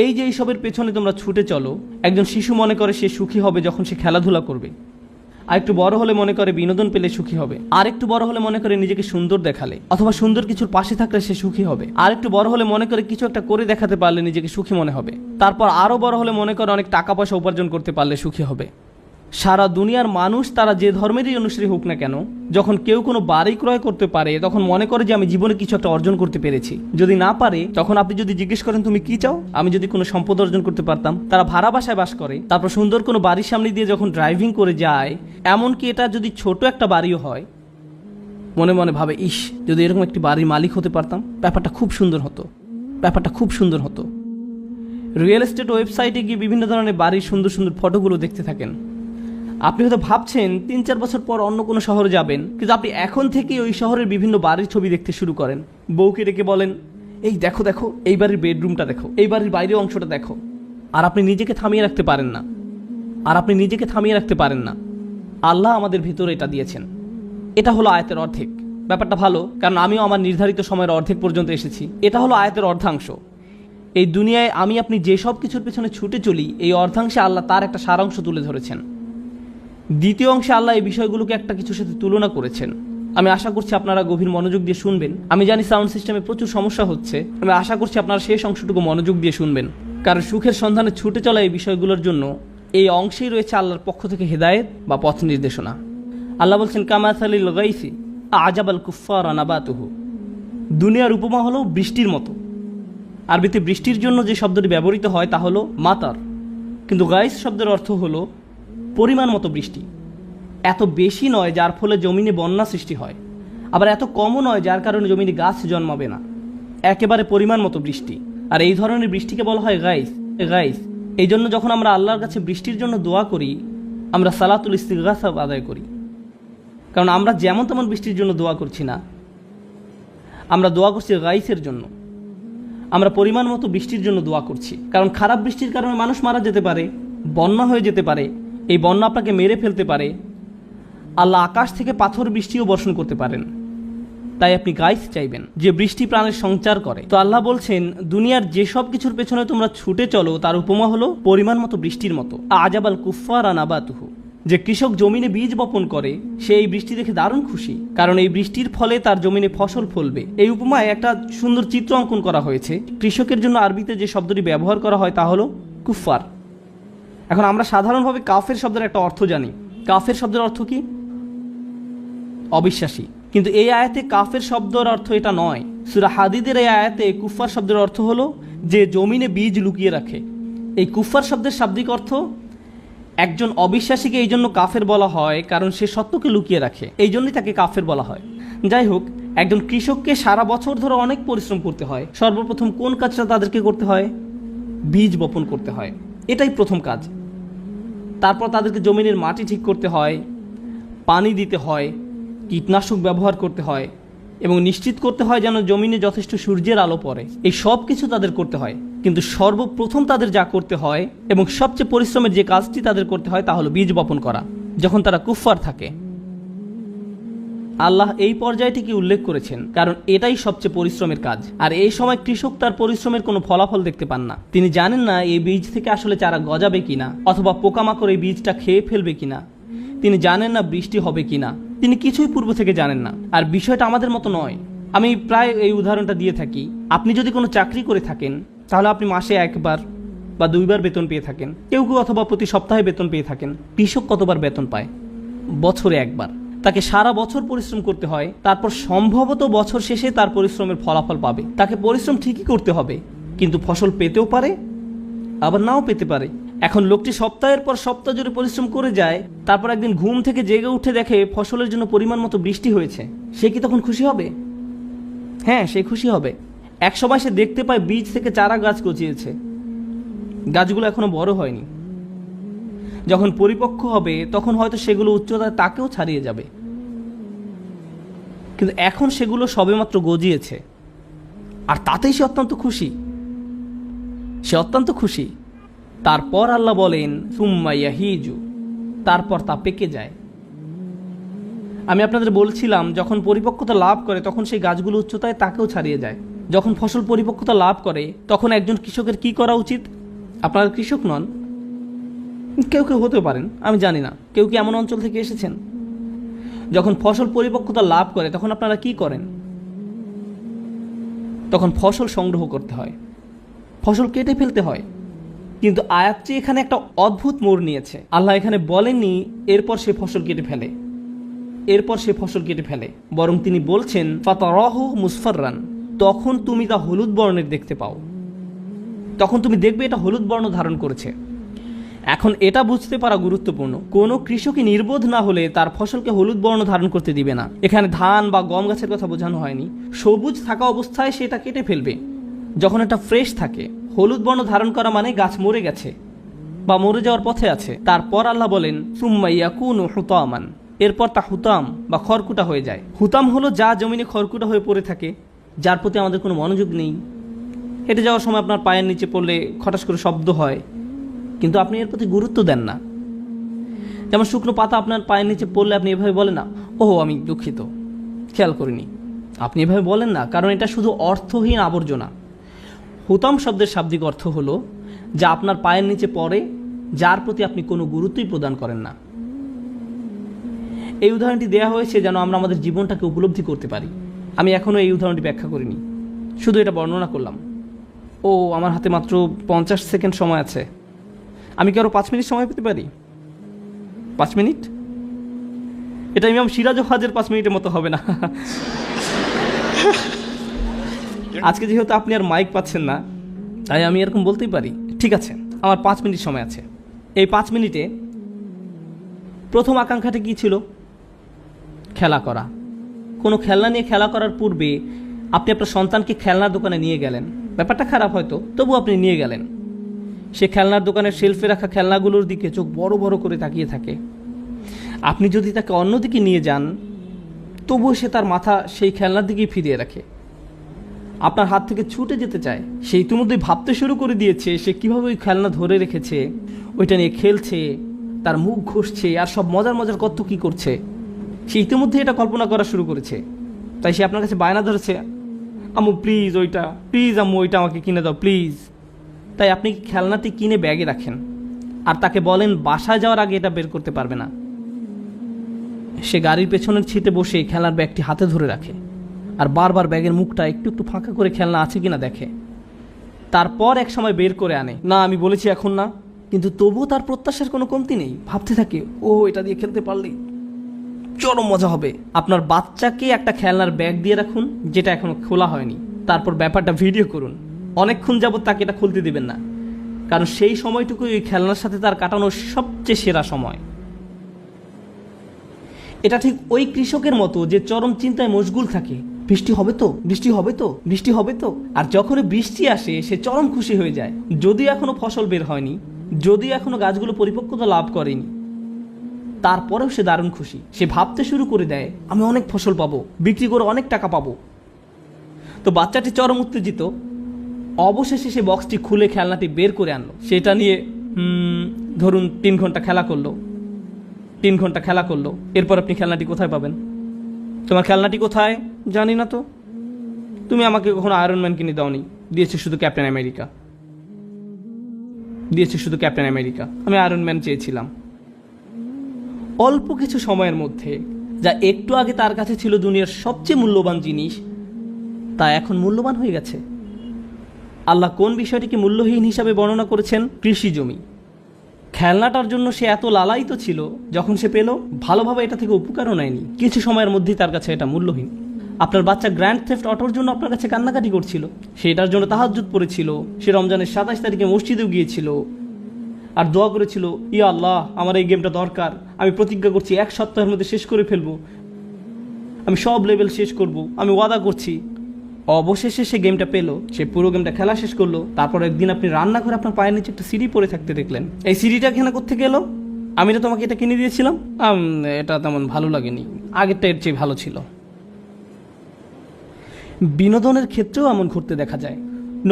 এই যে এইসবের পেছনে তোমরা ছুটে চলো, একজন শিশু মনে করে সে সুখী হবে যখন সে খেলাধুলা করবে। আর একটু বড় হলে মনে করে বিনোদন পেলে সুখী হবে। আর একটু বড় হলে মনে করে নিজেকে সুন্দর দেখালে, অথবা সুন্দর কিছুর পাশে থাকলে সে সুখী হবে। আর একটু বড় হলে মনে করে কিছু একটা করে দেখাতে পারলে নিজেকে সুখী মনে হবে। তারপর আরও বড় হলে মনে করে অনেক টাকা পয়সা উপার্জন করতে পারলে সুখী হবে। সারা দুনিয়ার মানুষ তারা যে ধর্মেরই অনুসারী হোক না কেন, যখন কেউ কোনো বাড়ি ক্রয় করতে পারে, তখন মনে করে যে আমি জীবনে কিছু একটা অর্জন করতে পেরেছি। যদি না পারে, তখন আপনি যদি জিজ্ঞেস করেন, তুমি কি চাও? আমি যদি কোনো সম্পদ অর্জন করতে পারতাম, তারা ভাড়া বাসায় বাস করে, তারপর সুন্দর কোনো বাড়ির সামনে দিয়ে যখন ড্রাইভিং করে যায়, এমনকি এটা যদি ছোট একটা বাড়িও হয়, মনে মনে ভাবে, ইস, যদি এরকম একটি বাড়ির মালিক হতে পারতাম, ব্যাপারটা খুব সুন্দর হতো, ব্যাপারটা খুব সুন্দর হতো। রিয়েল এস্টেট ওয়েবসাইটে গিয়ে বিভিন্ন ধরনের বাড়ির সুন্দর সুন্দর ফটোগুলো দেখতে থাকেন। আপনি হয়তো ভাবছেন তিন চার বছর পর অন্য কোনো শহরে যাবেন, কিন্তু আপনি এখন থেকেই ওই শহরের বিভিন্ন বাড়ির ছবি দেখতে শুরু করেন। বউকে ডেকে বলেন, এই দেখো দেখো, এই বাড়ির বেডরুমটা দেখো, এই বাড়ির বাইরের অংশটা দেখো। আর আপনি নিজেকে থামিয়ে রাখতে পারেন না। আর আপনি নিজেকে থামিয়ে রাখতে পারেন না। আল্লাহ আমাদের ভিতরে এটা দিয়েছেন। এটা হলো আয়তের অর্ধেক। ব্যাপারটা ভালো, কারণ আমিও আমার নির্ধারিত সময়ের অর্ধেক পর্যন্ত এসেছি। এটা হলো আয়তের অর্ধাংশ। এই দুনিয়ায় আমি, আপনি যেসব কিছুর পেছনে ছুটে চলি, এই অর্ধাংশে আল্লাহ তার একটা সারাংশ তুলে ধরেছেন। দ্বিতীয় অংশে আল্লাহ এই বিষয়গুলোকে একটা কিছুর সাথে তুলনা করেছেন। আমি আশা করছি আপনারা গভীর মনোযোগ দিয়ে শুনবেন। আমি জানি সাউন্ড সিস্টেমে প্রচুর সমস্যা হচ্ছে। আমি আশা করছি আপনারা শেষ অংশটুকু মনোযোগ দিয়ে শুনবেন। কারণ সুখের সন্ধানে ছুটে চলা এই বিষয়গুলোর জন্য এই অংশেই রয়েছে আল্লাহর পক্ষ থেকে হেদায়েত বা পথ নির্দেশনা। আল্লাহ বলছেন কামাসালিল গাইসি আজাবাল কুফার আনাবাতুহু দুনিয়ার উপমা হলো বৃষ্টির মতো। আরবিতে বৃষ্টির জন্য যে শব্দটি ব্যবহৃত হয় তা হলো মাতার। কিন্তু গাইস শব্দের অর্থ হলো পরিমাণ মতো বৃষ্টি। এত বেশি নয় যার ফলে জমিনে বন্যা সৃষ্টি হয়। আবার এত কমও নয় যার কারণে জমিনে গাছ জন্মাবে না। একেবারে পরিমাণ মতো বৃষ্টি। আর এই ধরনের বৃষ্টিকে বলা হয় গাইস গাইস। এই জন্য যখন আমরা আল্লাহর কাছে বৃষ্টির জন্য দোয়া করি, আমরা সালাতুল ইস্তিগাসাব আদায় করি। কারণ আমরা যেমন তেমন বৃষ্টির জন্য দোয়া করছি না। আমরা দোয়া করছি গাইসের জন্য। আমরা পরিমাণ মতো বৃষ্টির জন্য দোয়া করছি। কারণ খারাপ বৃষ্টির কারণে মানুষ মারা যেতে পারে, বন্যা হয়ে যেতে পারে এই বন্যা আপনাকে মেরে ফেলতে পারে। আল্লাহ আকাশ থেকে পাথর বৃষ্টিও বর্ষণ করতে পারেন। তাই আপনি গাইস চাইবেন যে বৃষ্টি প্রাণের সঞ্চার করে। তো আল্লাহ বলছেন, দুনিয়ার যেসব কিছুর পেছনে তোমরা ছুটে চলো, তার উপমা হলো পরিমাণ মতো বৃষ্টির মতো। আজাবাল কুফার আনাবাতুহু যে কৃষক জমিনে বীজ বপন করে, সে এই বৃষ্টি দেখে দারুণ খুশি। কারণ এই বৃষ্টির ফলে তার জমিনে ফসল ফলবে। এই উপমায় একটা সুন্দর চিত্র অঙ্কন করা হয়েছে। কৃষকের জন্য আরবিতে যে শব্দটি ব্যবহার করা হয় তা হলো কুফার এখন আমরা সাধারণভাবে কাফের শব্দের একটা অর্থ জানি। কাফের শব্দের অর্থ কি? অবিশ্বাসী। কিন্তু এই আয়াতে কাফের শব্দের অর্থ এটা নয়। সুরা হাদিদের এই আয়াতে কুফার শব্দের অর্থ হলো যে জমিনে বীজ লুকিয়ে রাখে। এই কুফার শব্দের শাব্দিক অর্থ, একজন অবিশ্বাসীকে এই জন্য কাফের বলা হয় কারণ সে সত্যকে লুকিয়ে রাখে। এই জন্যই তাকে কাফের বলা হয়। যাই হোক, একজন কৃষককে সারা বছর ধরে অনেক পরিশ্রম করতে হয়। সর্বপ্রথম কোন কাজটা তাদেরকে করতে হয়? বীজ বপন করতে হয়। এটাই প্রথম কাজ। তারপর তাদেরকে জমিনের মাটি ঠিক করতে হয়, পানি দিতে হয়, কীটনাশক ব্যবহার করতে হয় এবং নিশ্চিত করতে হয় যেন জমিনে যথেষ্ট সূর্যের আলো পড়ে। এই সব কিছু তাদের করতে হয়। কিন্তু সর্বপ্রথম তাদের যা করতে হয় এবং সবচেয়ে পরিশ্রমের যে কাজটি তাদের করতে হয় তা হলো বীজ বপন করা। যখন তারা কুফফার থাকে আল্লাহ এই পর্যায়টিকে উল্লেখ করেছেন? কারণ এটাই সবচেয়ে পরিশ্রমের কাজ। আর এই সময় কৃষক তার পরিশ্রমের কোনো ফলাফল দেখতে পান না। তিনি জানেন না এই বীজ থেকে আসলে চারা গজাবে কিনা, অথবা পোকামাকড় এই বীজটা খেয়ে ফেলবে কিনা। তিনি জানেন না বৃষ্টি হবে কিনা। তিনি কিছুই পূর্ব থেকে জানেন না। আর বিষয়টা আমাদের মতো নয়। আমি প্রায় এই উদাহরণটা দিয়ে থাকি। আপনি যদি কোনো চাকরি করে থাকেন, তাহলে আপনি মাসে একবার বা দুইবার বেতন পেয়ে থাকেন। কেউ কেউ অথবা প্রতি সপ্তাহে বেতন পেয়ে থাকেন। কৃষক কতবার বেতন পায়? বছরে একবার। তাকে সারা বছর পরিশ্রম করতে হয়, তারপর সম্ভবত বছর শেষে তার পরিশ্রমের ফলাফল পাবে। তাকে পরিশ্রম ঠিকই করতে হবে, কিন্তু ফসল পেতেও পারে, আবার নাও পেতে পারে। এখন লোকটি সপ্তাহের পর সপ্তাহ জুড়ে পরিশ্রম করে যায়, তারপর একদিন ঘুম থেকে জেগে উঠে দেখে ফসলের জন্য পরিমাণ মতো বৃষ্টি হয়েছে। সে কি তখন খুশি হবে? হ্যাঁ সে খুশি হবে। এক সময় সে দেখতে পায় বীজ থেকে চারা গাছ গজিয়েছে। গাছগুলো এখনও বড় হয়নি। যখন পরিপক্ক হবে, তখন হয়তো সেগুলো উচ্চতায় তাকেও ছাড়িয়ে যাবে। কিন্তু এখন সেগুলো সবেমাত্র গজিয়েছে। আর তাতেই সে অত্যন্ত খুশি। সে অত্যন্ত খুশি। তারপর আল্লাহ বলেন সুম্মাইয়া হিজু তারপর তা পেকে যায়। আমি আপনাদের বলছিলাম, যখন পরিপক্কতা লাভ করে, তখন সেই গাছগুলো উচ্চতায় তাকেও ছাড়িয়ে যায়। যখন ফসল পরিপক্কতা লাভ করে, তখন একজন কৃষকের কি করা উচিত? আপনারা কৃষক নন। কেউ কেউ হতে পারেন, আমি জানি না। কেউ কি এমন অঞ্চল থেকে এসেছেন? যখন ফসল পরিপক্কতা লাভ করে, তখন আপনারা কি করেন? তখন ফসল সংগ্রহ করতে হয়। ফসল কেটে ফেলতে হয়। কিন্তু আয়াতটি এখানে একটা অদ্ভুত মোড় নিয়েছে। আল্লাহ এখানে বলেননি, এরপর সে ফসল কেটে ফেলে। এরপর সে ফসল কেটে ফেলে। বরং তিনি বলছেন, ফাতারহ মুসফাররান। তখন তুমি তা হলুদ বর্ণের দেখতে পাও। তখন তুমি দেখবে এটা হলুদ বর্ণ ধারণ করেছে। এখন এটা বুঝতে পারা গুরুত্বপূর্ণ। কোনো কৃষকই নির্বোধ না হলে তার ফসলকে হলুদ বর্ণ ধারণ করতে দিবে না। এখানে ধান বা গম গাছের কথা বোঝানো হয়নি। সবুজ থাকা অবস্থায় সেটা কেটে ফেলবে। যখন এটা ফ্রেশ থাকে, হলুদ বর্ণ ধারণ করা মানে গাছ মরে গেছে বা মরে যাওয়ার পথে আছে। তারপর আল্লাহ বলেন সুম্মাইয়া কুন হুতামান। এরপর তা হুতাম বা খড়কুটা হয়ে যায়। হুতাম হলো যা জমিনে খড়কুটা হয়ে পড়ে থাকে, যার প্রতি আমাদের কোনো মনোযোগ নেই। হেঁটে যাওয়ার সময় আপনার পায়ের নিচে পড়লে খটাস করে শব্দ হয়। কিন্তু আপনি এর প্রতি গুরুত্ব দেন না। যেমন শুকনো পাতা আপনার পায়ের নিচে পড়লে আপনি এভাবে বলেন না ও আমি দুঃখিত, খেয়াল করিনি। আপনি এভাবে বলেন না, কারণ এটা শুধু অর্থহীন আবর্জনা। হুতাম শব্দের শাব্দিক অর্থ হলো যা আপনার পায়ের নিচে পড়ে, যার প্রতি আপনি কোনো গুরুত্বই প্রদান করেন না। এই উদাহরণটি দেওয়া হয়েছে যেন আমরা আমাদের জীবনটাকে উপলব্ধি করতে পারি। আমি এখনও এই উদাহরণটি ব্যাখ্যা করিনি। শুধু এটা বর্ণনা করলাম। ও, আমার হাতে মাত্র পঞ্চাশ সেকেন্ড সময় আছে। আমি কি আরও পাঁচ মিনিট সময় পেতে পারি? পাঁচ মিনিট? এটা ইমাম সিরাজ হাজের পাঁচ মিনিটের মতো হবে না। আজকে যেহেতু আপনি আর মাইক পাচ্ছেন না, তাই আমি এরকম বলতেই পারি। ঠিক আছে, আমার পাঁচ মিনিট সময় আছে। এই পাঁচ মিনিটে প্রথম আকাঙ্ক্ষাটা কী ছিল? খেলা করা। কোনো খেলনা নিয়ে খেলা করার পূর্বে আপনি আপনার সন্তানকে খেলনার দোকানে নিয়ে গেলেন। ব্যাপারটা খারাপ হয়তো তবু আপনি নিয়ে গেলেন। সে খেলনার দোকানের শেলফে রাখা খেলনাগুলোর দিকে চোখ বড় বড় করে তাকিয়ে থাকে। আপনি যদি তাকে অন্যদিকে নিয়ে যান, তবুও সে তার মাথা সেই খেলনার দিকেই ফিরিয়ে রাখে। আপনার হাত থেকে ছুটে যেতে চায়। সে ইতিমধ্যেই ভাবতে শুরু করে দিয়েছে, সে কীভাবে ওই খেলনা ধরে রেখেছে, ওইটা নিয়ে খেলছে, তার মুখ ঘষছে, আর সব মজার মজার কত কি করছে। সে ইতিমধ্যে এটা কল্পনা করা শুরু করেছে। তাই সে আপনার কাছে বায়না ধরেছে, আম্মু প্লিজ ওইটা প্লিজ আম্মু, ওইটা আমাকে কিনে দাও প্লিজ তাই আপনি খেলনাটি কিনে ব্যাগে রাখেন? আর তাকে বলেন, বাসায় যাওয়ার আগে এটা বের করতে পারবে না। সে গাড়ির পেছনের ছিটে বসে খেলার ব্যাগটি হাতে ধরে রাখে। আর বারবার ব্যাগের মুখটা একটু একটু ফাঁকা করে খেলনা আছে কিনা দেখে। তারপর এক সময় বের করে আনে। না, আমি বলেছি এখন না, কিন্তু তবুও তার প্রত্যাশার কোনো কমতি নেই। ভাবতে থাকে, ও এটা দিয়ে খেলতে পারলেই চরম মজা হবে। আপনার বাচ্চাকে একটা খেলনার ব্যাগ দিয়ে রাখুন, যেটা এখনও খোলা হয়নি। তারপর ব্যাপারটা ভিডিও করুন। অনেকক্ষণ যাবত তাকে এটা খুলতে দিবেন না। কারণ সেই সময়টুকু ওই খেলনার সাথে তার কাটানোর সবচেয়ে সেরা সময়। এটা ঠিক ওই কৃষকের মতো যে চরম চিন্তায় মশগুল থাকে। বৃষ্টি হবে তো? বৃষ্টি হবে তো? বৃষ্টি হবে তো? আর যখনই বৃষ্টি আসে, সে চরম খুশি হয়ে যায়। যদিও এখনও ফসল বের হয়নি, যদিও এখনও গাছগুলো পরিপক্কতা লাভ করেনি, তারপরেও সে দারুণ খুশি। সে ভাবতে শুরু করে দেয়, আমি অনেক ফসল পাবো, বিক্রি করে অনেক টাকা পাবো। তো বাচ্চাটি চরম উত্তেজিত অবশেষে সে বক্সটি খুলে খেলনাটি বের করে আনলো। সেটা নিয়ে ধরুন তিন ঘণ্টা খেলা করল। তিন ঘণ্টা খেলা করল। এরপর আপনি খেলনাটি কোথায় পাবেন? তোমার খেলনাটি কোথায়? জানি না তো। তুমি আমাকে কখনো আয়রন ম্যান কিনে দাওনি। দিয়েছে শুধু ক্যাপ্টেন আমেরিকা দিয়েছে শুধু ক্যাপ্টেন আমেরিকা আমি আয়রন ম্যান চেয়েছিলাম। অল্প কিছু সময়ের মধ্যে, যা একটু আগে তার কাছে ছিল দুনিয়ার সবচেয়ে মূল্যবান জিনিস, তা এখন মূল্যবান হয়ে গেছে। আল্লাহ কোন বিষয়টিকে মূল্যহীন হিসাবে বর্ণনা করেছেন? কৃষি জমি। খেলনাটার জন্য সে এত লালায়িত ছিল, যখন সে পেল, ভালোভাবে এটা থেকে উপকারও নেয়নি। কিছু সময়ের মধ্যেই তার কাছে এটা মূল্যহীন। আপনার বাচ্চা গ্র্যান্ড থেফট অটোর জন্য আপনার কাছে কান্নাকাটি করছিল। সেটার জন্য তাহাজুদ পড়েছিল। সে রমজানের সাতাশ তারিখে মসজিদেও গিয়েছিল। আর দোয়া করেছিল, ইয়া আল্লাহ, আমার এই গেমটা দরকার। আমি প্রতিজ্ঞা করছি, এক সপ্তাহের মধ্যে শেষ করে ফেলব। আমি সব লেভেল শেষ করব। আমি ওয়াদা করছি অবশেষে সে গেমটা পেল, সে পুরো গেমটা খেলা শেষ করল, তারপর একদিন আপনি রান্না করে আপনার পায়ের নিচে একটা সিঁড়ি পরে থাকতে দেখলেন। এই সিঁড়িটা এখানে করতে গেল আমি তো তোমাকে এটা কিনে দিয়েছিলাম। এটা তেমন ভালো লাগেনি। আগেরটা এর চেয়ে ভালো ছিল। বিনোদনের ক্ষেত্রেও এমন ঘুরতে দেখা যায়।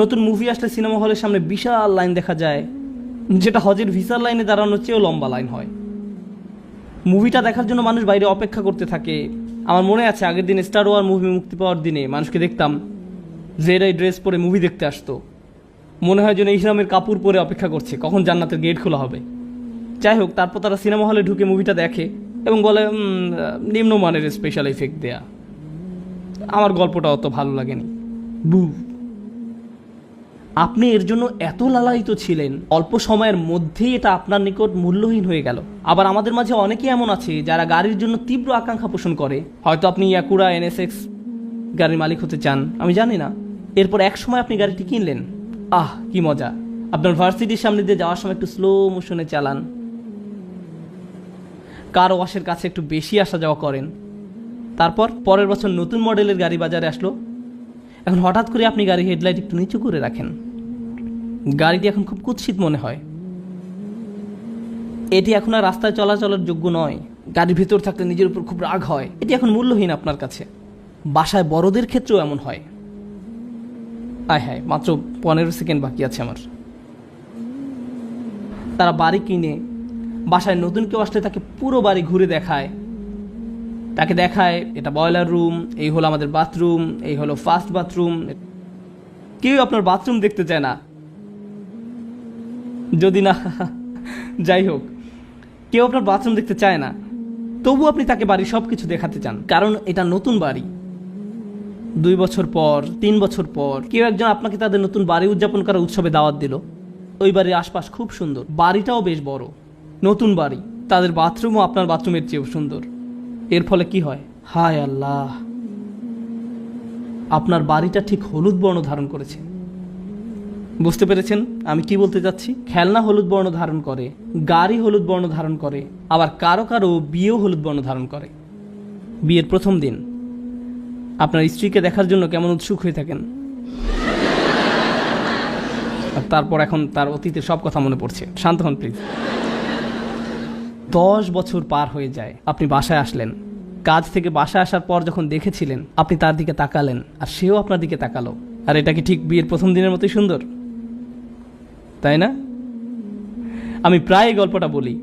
নতুন মুভি আসলে সিনেমা হলের সামনে বিশাল লাইন দেখা যায়, যেটা হজের ভিসার লাইনে দাঁড়ানোর চেয়েও লম্বা লাইন হয়। মুভিটা দেখার জন্য মানুষ বাইরে অপেক্ষা করতে থাকে। আমার মনে আছে, আগের দিন স্টার ওয়ার মুভি মুক্তি পাওয়ার দিনে মানুষকে দেখতাম যে এরাই ড্রেস পরে মুভি দেখতে আসতো। মনে হয় যেন ইসলামের কাপড় পরে অপেক্ষা করছে, কখন জান্নাতের গেট খোলা হবে। যাই হোক, তারপর তারা সিনেমা হলে ঢুকে মুভিটা দেখে এবং বলে নিম্নমানের স্পেশাল ইফেক্ট দেয়া। আমার গল্পটা অত ভালো লাগেনি। বু আপনি এর জন্য এত লালায়িত ছিলেন। অল্প সময়ের মধ্যেই এটা আপনার নিকট মূল্যহীন হয়ে গেল। আবার আমাদের মাঝে অনেকেই এমন আছে যারা গাড়ির জন্য তীব্র আকাঙ্ক্ষা পোষণ করে। হয়তো আপনি ইয়াকুরা, এনএসএক্স গাড়ির মালিক হতে চান, আমি জানি না। এরপর এক সময় আপনি গাড়িটি কিনলেন। আহ, কি মজা। আপনার ভার্সিটির সামনে দিয়ে যাওয়ার সময় একটু স্লো মোশনে চালান। কার ওয়াশের কাছে একটু বেশি আসা যাওয়া করেন। তারপর পরের বছর নতুন মডেলের গাড়ি বাজারে আসলো। এখন হঠাৎ করে আপনি গাড়ির হেডলাইট একটু নিচু করে রাখেন। গাড়িটি এখন খুব কুৎসিত মনে হয়। এটি এখন আর রাস্তায় চলাচলের যোগ্য নয়। গাড়ির ভেতর থাকলে নিজের উপর খুব রাগ হয়। এটি এখন মূল্যহীন আপনার কাছে। বাসায় বড়দের ক্ষেত্রেও এমন হয়। আয় হায়, মাত্র পনেরো সেকেন্ড বাকি আছে আমার। তারা বাড়ি কিনে, বাসায় নতুন কেউ আসলে তাকে পুরো বাড়ি ঘুরে দেখায়। তাকে দেখায়, এটা বয়লার রুম এই হলো আমাদের বাথরুম এই হলো ফার্স্ট বাথরুম কেউ আপনার বাথরুম দেখতে চায় না। যদি না, যাই হোক, কেউ আপনার বাথরুম দেখতে চায় না, তবু আপনি তাকে বাড়ির সব কিছু দেখাতে চান। কারণ এটা নতুন বাড়ি। দুই বছর পর, তিন বছর পর, কেউ একজন আপনাকে তাদের নতুন বাড়ি উদযাপন করার উৎসবে দাওয়াত দিল। ওই বাড়ির আশপাশ খুব সুন্দর। বাড়িটাও বেশ বড়। নতুন বাড়ি। তাদের বাথরুমও আপনার বাথরুমের চেয়েও সুন্দর। এর ফলে কি হয়? হায় আল্লাহ। আপনার বাড়িটা ঠিক হলুদ বর্ণ ধারণ করেছে। বুঝতে পেরেছেন আমি কি বলতে যাচ্ছি? খেলনা হলুদ বর্ণ ধারণ করে, গাড়ি হলুদ বর্ণ ধারণ করে, আবার কারও কারও বিয়েও হলুদ বর্ণ ধারণ করে। বিয়ের প্রথম দিন। আপনার স্ত্রীকে দেখার জন্য কেমন উৎসুক হয়ে থাকেন? তারপর এখন তার অতীতের সব কথা মনে পড়ছে। শান্ত হন প্লিজ দশ বছর পার হয়ে যায়। আপনি বাসায় আসলেন। কাজ থেকে বাসায় আসার পর যখন দেখেছিলেন, আপনি তার দিকে তাকালেন আর সেও আপনার দিকে তাকালো। আর এটা কি ঠিক বিয়ের প্রথম দিনের মতোই সুন্দর? তাই না? আমি প্রায় এই গল্পটা বলি।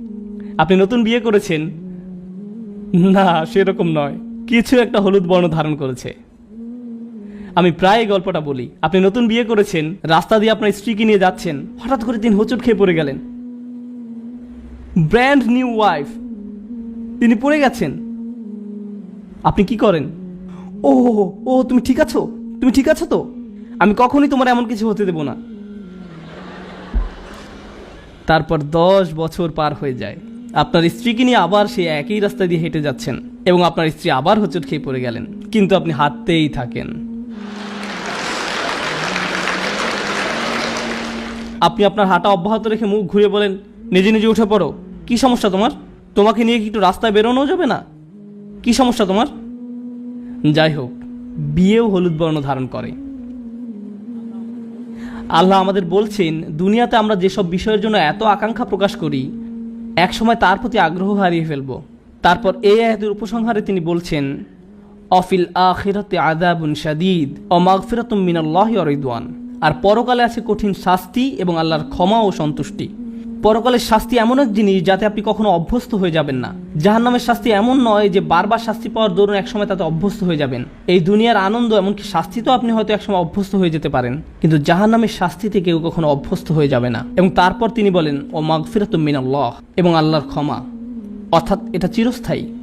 আপনি নতুন বিয়ে করেছেন? না, সেরকম নয়। কিছু একটা হলুদ বর্ণ ধারণ করেছে। আমি প্রায় এই গল্পটা বলি। আপনি নতুন বিয়ে করেছেন, রাস্তা দিয়ে আপনার স্ত্রীকে নিয়ে যাচ্ছেন। হঠাৎ করে দিন হোঁচট খেয়ে পড়ে গেলেন। Brand new wife. তিনি পড়ে গেছেন। আপনি কি করেন? ও ও তুমি ঠিক আছো? তুমি ঠিক আছো তো? আমি কখনই তোমার এমন কিছু হতে দেব না। তারপর দশ বছর পার হয়ে যায়। আপনার স্ত্রীকে নিয়ে আবার সেই একই রাস্তা দিয়ে হেঁটে যাচ্ছেন এবং আপনার স্ত্রী আবার হোঁচট খেয়ে পড়ে গেলেন। কিন্তু আপনি হাঁটতেই থাকেন। আপনি আপনার হাঁটা অব্যাহত রেখে মুখ ঘুরে বলেন নিজে নিজে উঠে পড়ো। কি সমস্যা তোমার? তোমাকে নিয়ে কি একটু রাস্তায় বেরোনো যাবে না? কি সমস্যা তোমার? যাই হোক, বিয়েও হলুদ বর্ণ ধারণ করে। আল্লাহ আমাদের বলছেন, দুনিয়াতে আমরা যেসব বিষয়ের জন্য এত আকাঙ্ক্ষা প্রকাশ করি, একসময় তার প্রতি আগ্রহ হারিয়ে ফেলব। তারপর এই আয়াতের উপসংহারে তিনি বলছেন, অফিল আখিরাতে আদাবুন শাদিদ ও মাগফিরাতুম মিনাল্লাহি অরিদওয়ান আর পরকালে আছে কঠিন শাস্তি এবং আল্লাহর ক্ষমা ও সন্তুষ্টি। পরকালের শাস্তি এমন এক জিনিস যাতে আপনি কখনো অভ্যস্ত হয়ে যাবেন না। জাহান্নামের শাস্তি এমন নয় যে বারবার শাস্তি পাওয়ার দরুন একসময় তাতে অভ্যস্ত হয়ে যাবেন। এই দুনিয়ার আনন্দ এমনকি শাস্তি তো আপনি হয়তো একসময় অভ্যস্ত হয়ে যেতে পারেন। কিন্তু জাহান্নামের শাস্তিতে কেউ কখনো অভ্যস্ত হয়ে যাবে না। এবং তারপর তিনি বলেন, ও মাগফিরাত মিনাল্লাহ এবং আল্লাহর ক্ষমা। অর্থাৎ এটা চিরস্থায়ী।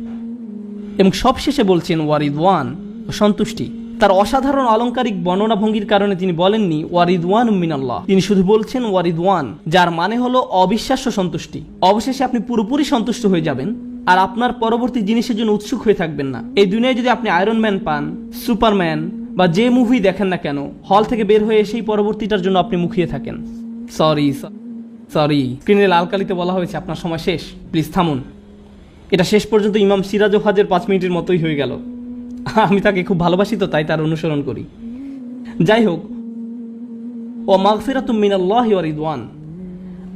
এবং সবশেষে বলছেন ওয়ারিদওয়ান ও সন্তুষ্টি। তার অসাধারণ অলংকারিক বর্ণনা ভঙ্গির কারণে তিনি বলেননি, ওয়ারিদওয়ান মিনাল্লাহ। তিনি শুধু বলছেন, ওয়ারিদওয়ান। যার মানে হলো অবিশ্বাস্য সন্তুষ্টি। অবশেষে আপনি পুরোপুরি সন্তুষ্ট হয়ে যাবেন, আর আপনার পরবর্তী জিনিসের জন্য উৎসুক হয়ে থাকবেন না। এই দুনিয়ায় যদি আপনি আয়রন ম্যান পান সুপারম্যান বা যে মুভি দেখেন না কেন হল থেকে বের হয়ে এসেই পরবর্তীটার জন্য আপনি মুখিয়ে থাকেন। সরি সরি স্ক্রিনে লাল কালিতে বলা হয়েছে, আপনার সময় শেষ। প্লিজ থামুন। এটা শেষ পর্যন্ত ইমাম সিরাজ হাজের পাঁচ মিনিটের মতোই হয়ে গেল। আমি তাকে খুব ভালোবাসি তো, তাই তার অনুসরণ করি। যাই হোক ও মাগফিরাত মিনাল্লাহি ওয়া রিদওয়ান।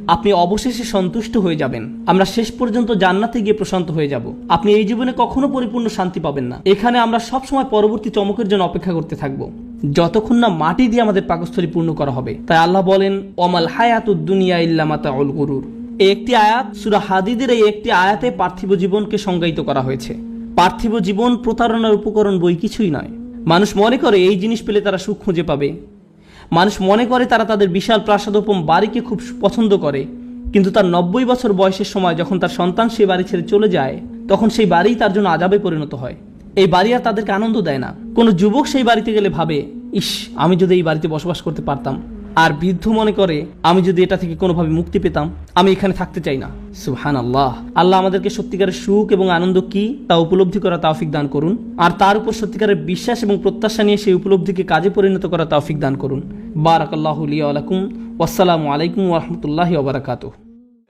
আপনি অবশেষে সন্তুষ্ট হয়ে যাবেন। আমরা শেষ পর্যন্ত জান্নাতে গিয়ে প্রশান্ত হয়ে যাব। আপনি এই জীবনে কখনো পরিপূর্ণ শান্তি পাবেন না। এখানে আমরা সব সময় পরবর্তী চমকের জন্য অপেক্ষা করতে থাকব। যতক্ষণ না মাটি দিয়ে আমাদের পাকস্থলী পূর্ণ করা হবে। তাই আল্লাহ বলেন অমাল হায়াতুদ দুনিয়া ইল্লা মাতাউল গুরুর। একটি আয়াত, সুরা হাদিদের এই একটি আয়াতে পার্থিব জীবনকে সংজ্ঞায়িত করা হয়েছে। পার্থিব জীবন প্রতারণার উপকরণ বই কিছুই নয়। মানুষ মনে করে এই জিনিস পেলে তারা সুখ খুঁজে পাবে। মানুষ মনে করে তারা তাদের বিশাল প্রাসাদোপম বাড়িকে খুব পছন্দ করে। কিন্তু তার নব্বই বছর বয়সের সময় যখন তার সন্তান সেই বাড়ি ছেড়ে চলে যায়, তখন সেই বাড়িই তার জন্য আজাবে পরিণত হয়। এই বাড়ি আর তাদেরকে আনন্দ দেয় না। কোনো যুবক সেই বাড়িতে গেলে ভাবে, ইস, আমি যদি এই বাড়িতে বসবাস করতে পারতাম। আর বৃদ্ধ মনে করে, আমি যদি এটা থেকে কোনোভাবে মুক্তি পেতাম, আমি এখানে থাকতে চাই না। সুহান আল্লাহ আল্লাহ আমাদেরকে সত্যিকারের সুখ এবং আনন্দ কি তা উপলব্ধি করা তাওফিক দান করুন। আর তার উপর সত্যিকারের বিশ্বাস এবং প্রত্যাশা নিয়ে সেই উপলব্ধিকে কাজে পরিণত করা তাওফিক দান করুন। বারাকাল্লাহ আলাইকুম আসসালামু আলাইকুম ওরহমতুল্লাহ ওবরাকাতুহ